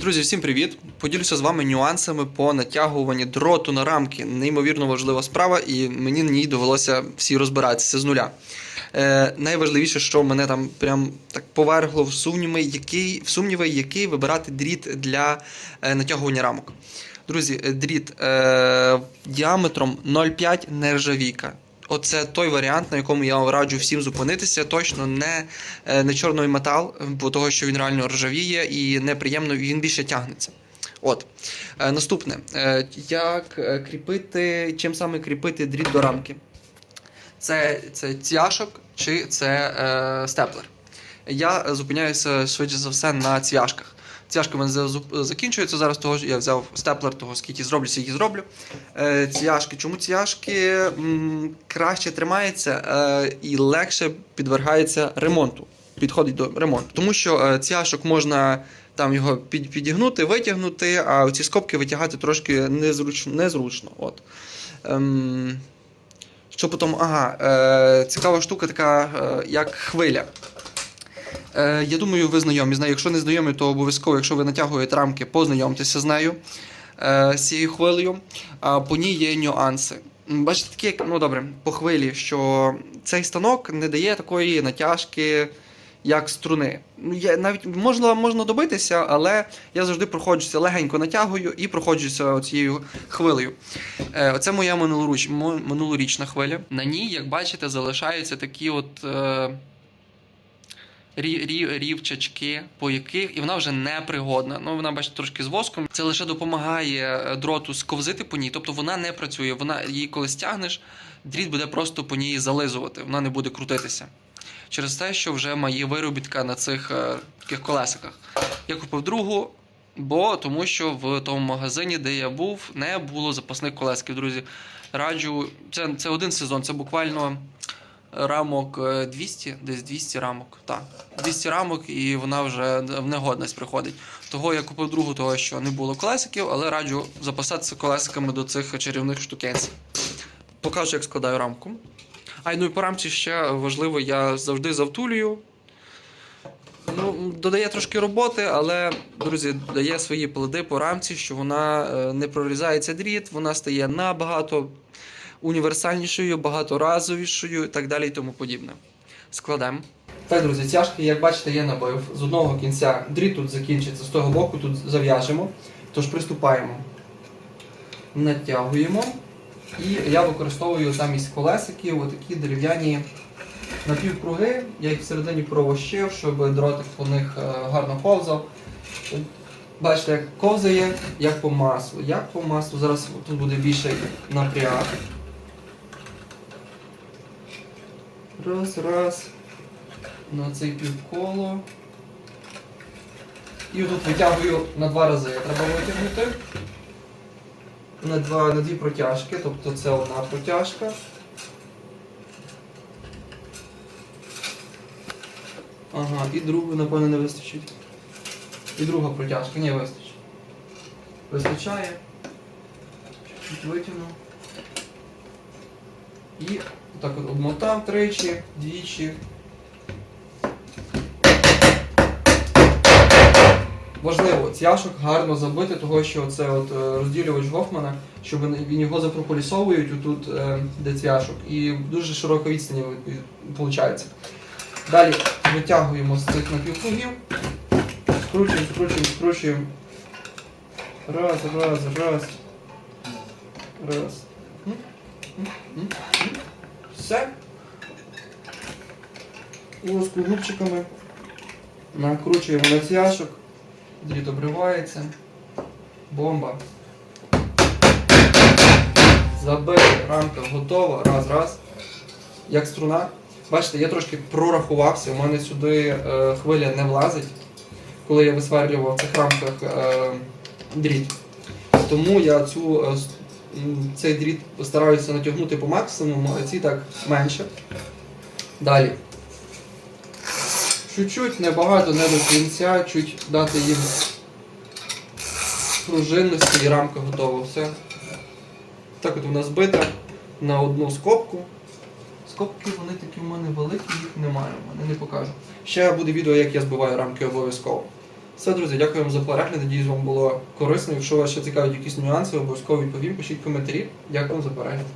Друзі, всім привіт! Поділюся з вами нюансами по натягуванні дроту на рамки. Неймовірно важлива справа, і мені в ній довелося всі розбиратися з нуля. Е, найважливіше, що мене там прям так повергло в сумніви, який, в сумніви, який вибирати дріт для е, натягування рамок. Друзі, е, дріт е, діаметром 0,5 нержавійка. Оце той варіант, на якому я вам раджу всім зупинитися. Точно не, е, не чорний метал, бо того, що він реально ржавіє і неприємно, він більше тягнеться. От. Е, наступне. Е, як кріпити, чим саме кріпити дріт до рамки? Це, це цвяшок чи це е, степлер. Я зупиняюся швидше за все на цвяшках. Цвяшки в мене за- зуп- закінчуються зараз, того я взяв степлер, того скільки зроблю, стільки зроблю. Е, цвяшки. Чому цвяшки м, краще тримаються е, і легше підвергається ремонту. Підходить до ремонту. Тому що е, цвяшок можна там його під, підігнути, витягнути, а ці скобки витягати трошки незручно. незручно. От. Ем, що потім, ага, е, цікава штука така, е, як хвиля. Е, я думаю, ви знайомі з нею. Якщо не знайомі, то обов'язково, якщо ви натягуєте рамки, познайомтеся з нею, е, з цією хвилею. А по ній є нюанси. Бачите, такі, ну добре, по хвилі, що цей станок не дає такої натяжки, як струни. Ну, я, навіть можна, можна добитися, але я завжди проходжуся легенько натягую і проходжуся цією хвилею. Е, Оце моя минулоруч, минулорічна хвиля. На ній, як бачите, залишаються такі от. Е, рівчачки, по яких і вона вже не пригодна. Ну вона бачите трошки з воском. Це лише допомагає е, дроту сковзити по ній, тобто вона не працює. Вона її коли стягнеш, дріт буде просто по ній зализувати, вона не буде крутитися. Через те, що вже має виробітка на цих е, таких колесиках. Я купив другу, бо тому що в тому магазині, де я був, не було запасних колесків. Друзі, раджу. Це, це один сезон, це буквально рамок е, 200, десь 200 рамок. Так, 200 рамок, і вона вже в негодність приходить. Того я купив другу, того що не було колесиків, але раджу запасатися колесиками до цих чарівних штукенців. Покажу, як складаю рамку. А ну і по рамці ще важливо, я завжди завтулюю. Ну, додає трошки роботи, але, друзі, дає свої плоди по рамці, що вона е, не прорізається дріт, вона стає набагато універсальнішою, багаторазовішою і так далі і тому подібне. Складемо. Так, друзі, цяжки, як бачите, я набив. З одного кінця дріт тут закінчиться, з того боку тут зав'яжемо. Тож приступаємо. Натягуємо. І я використовую замість колесиків отакі дерев'яні напівкруги. Я їх всередині провощив, щоб дротик по них е, гарно ковзав. Бачите, як ковзає, як по маслу. Як по маслу. Зараз тут буде більше напряг. Раз, раз. На цей півколо. І тут витягую на два рази. Треба витягнути. На, два, на дві протяжки, тобто це одна протяжка. Ага, і другу, напевно, не вистачить. І друга протяжка, ні, вистачить. Вистачає. Чуть-чуть витягну. І так от обмотав тричі, двічі. Важливо, цяшок гарно забити, того що це от е, розділювач Гофмана, щоб він його запрополісовують отут, е, де цяшок, і дуже широка відстань виходить. Далі витягуємо з цих напівкругів, скручуємо, скручуємо, скручуємо. Раз, раз, раз. Раз. Все. Ложку губчиками. Накручуємо на цяшок. Дріт обривається. Бомба. Забили, рамка готова. Раз, раз. Як струна. Бачите, я трошки прорахувався, у мене сюди е, хвиля не влазить, коли я висверлював в цих рамках е, дріт. Тому я цю, е, цей дріт стараюся натягнути по максимуму, а ці так менше. Далі. Чуть-чуть, небагато, не до кінця, чуть дати їм пружинності і рамка готова. Все. Так от вона збита на одну скобку. Скобки вони такі в мене великі, їх немає, в мене не покажу. Ще буде відео, як я збиваю рамки обов'язково. Все, друзі, дякую вам за перегляд. Надіюсь, вам було корисно. Якщо вас ще цікавить якісь нюанси, обов'язково відповім, пишіть коментарі. Дякую вам за перегляд.